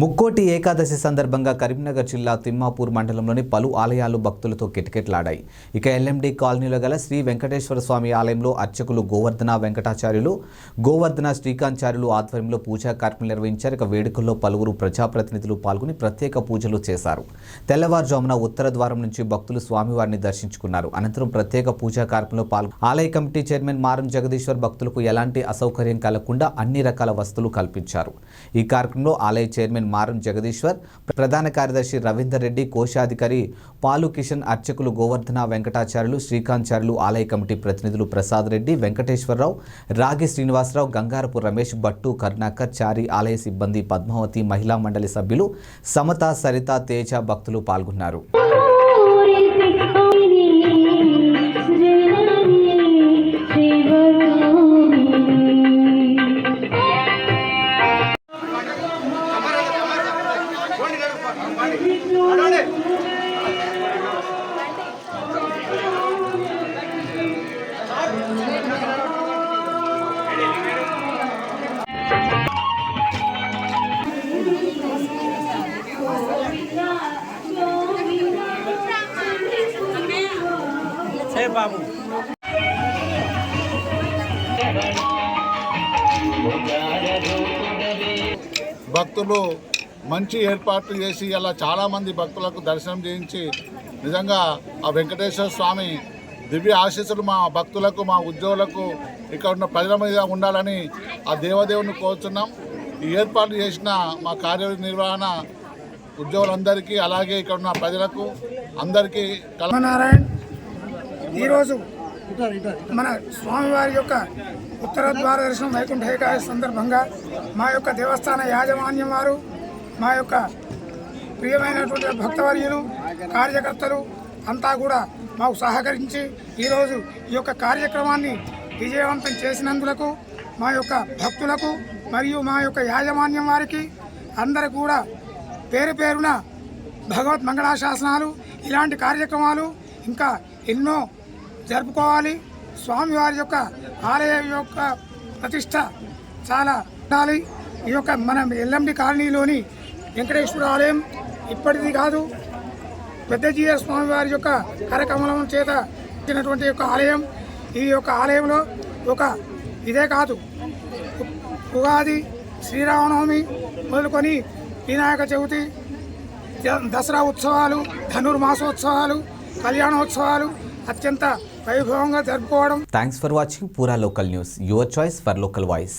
Mukkoti Ekadashi సందర్భంగా కరీంనగర్ జిల్లా తిమ్మాపూర్ మండలంలోని పలు ఆలయాలు భక్తులతో కిటకిటలాడాయి. ఇక ఎల్ఎండి కాలనీలో గల శ్రీ వెంకటేశ్వర స్వామి ఆలయంలో అర్చకులు గోవర్ధన వెంకటాచార్యులు గోవర్ధన శ్రీకాంచార్యులు ఆధ్వర్యంలో పూజా కార్యక్రమం నిర్వహించారు. ఇక వేడుకల్లో పలువురు ప్రజాప్రతినిధులు పాల్గొని ప్రత్యేక పూజలు చేశారు. తెల్లవారుజామున ఉత్తర ద్వారం నుంచి భక్తులు స్వామివారిని దర్శించుకున్నారు. అనంతరం ప్రత్యేక పూజా కార్యక్రమంలో పాల్గొ ఆలయ కమిటీ చైర్మన్ మారం జగదీశ్వర్ భక్తులకు ఎలాంటి అసౌకర్యం కలగకుండా అన్ని రకాల వసతులు కల్పించారు. ఈ కార్యక్రమంలో ఆలయ చైర్మన్ మారం జగదీశ్వర్ ప్రధాన కార్యదర్శి రవీందర్ రెడ్డి కోశాధికారి పాలు కిషన్ అర్చకులు గోవర్ధన వెంకటాచార్యులు శ్రీకాంత్చార్యులు ఆలయ కమిటీ ప్రతినిధులు ప్రసాద్ రెడ్డి వెంకటేశ్వరరావు రాగి శ్రీనివాసరావు గంగారపు రమేష్ భట్టు కరుణాకర్ చారి ఆలయ సిబ్బంది పద్మావతి మహిళా మండలి సభ్యులు సమత సరిత తేజ భక్తులు పాల్గొన్నారు. ఏ బాబు భక్తులు మంచి ఏర్పాట్లు చేసి ఇలా చాలామంది భక్తులకు దర్శనం చేయించి నిజంగా ఆ వెంకటేశ్వర స్వామి దివ్య ఆశీస్సులు మా భక్తులకు మా ఉద్యోగులకు ఇక్కడ ఉన్న ప్రజల మీద ఉండాలని ఆ దేవదేవుని కోరుతున్నాం ఈ ఏర్పాట్లు చేసిన మా కార్యనిర్వహణ ఉద్యోగులందరికీ అలాగే ఇక్కడ ఉన్న ప్రజలకు అందరికీ కల ఈరోజు మన స్వామివారి యొక్క ఉత్తర ద్వార దర్శనం వైకుంఠ ఏకాదశి సందర్భంగా మా యొక్క దేవస్థాన యాజమాన్యం వారు మా యొక్క ప్రియమైనటువంటి భక్తవర్యులు కార్యకర్తలు అంతా కూడా మాకు సహకరించి ఈరోజు ఈ యొక్క కార్యక్రమాన్ని విజయవంతం చేసినందులకు మా యొక్క భక్తులకు మరియు మా యొక్క యాజమాన్యం వారికి అందరు కూడా పేరు పేరున భగవత్ మంగళాశాసనాలు ఇలాంటి కార్యక్రమాలు ఇంకా ఎన్నో జరుపుకోవాలి. స్వామివారి యొక్క ఆలయం యొక్క ప్రతిష్ట చాలా ఉండాలి. ఈ యొక్క మన ఎల్ఎండి కాలనీలోని వెంకటేశ్వర ఆలయం ఇప్పటిది కాదు. పెద్ద స్వామి స్వామివారి యొక్క కరకమలం చేత ఇచ్చినటువంటి యొక్క ఆలయం. ఈ యొక్క ఆలయంలో ఒక ఇదే కాదు. ఉగాది శ్రీరామనవమి మొదలుకొని వినాయక చవితి ద- దసరా ఉత్సవాలు ధనుర్మాసోత్సవాలు కళ్యాణోత్సవాలు అత్యంత వైభవంగా జరుపుకోవడం. Thanks for watching Pura local news your choice for local voice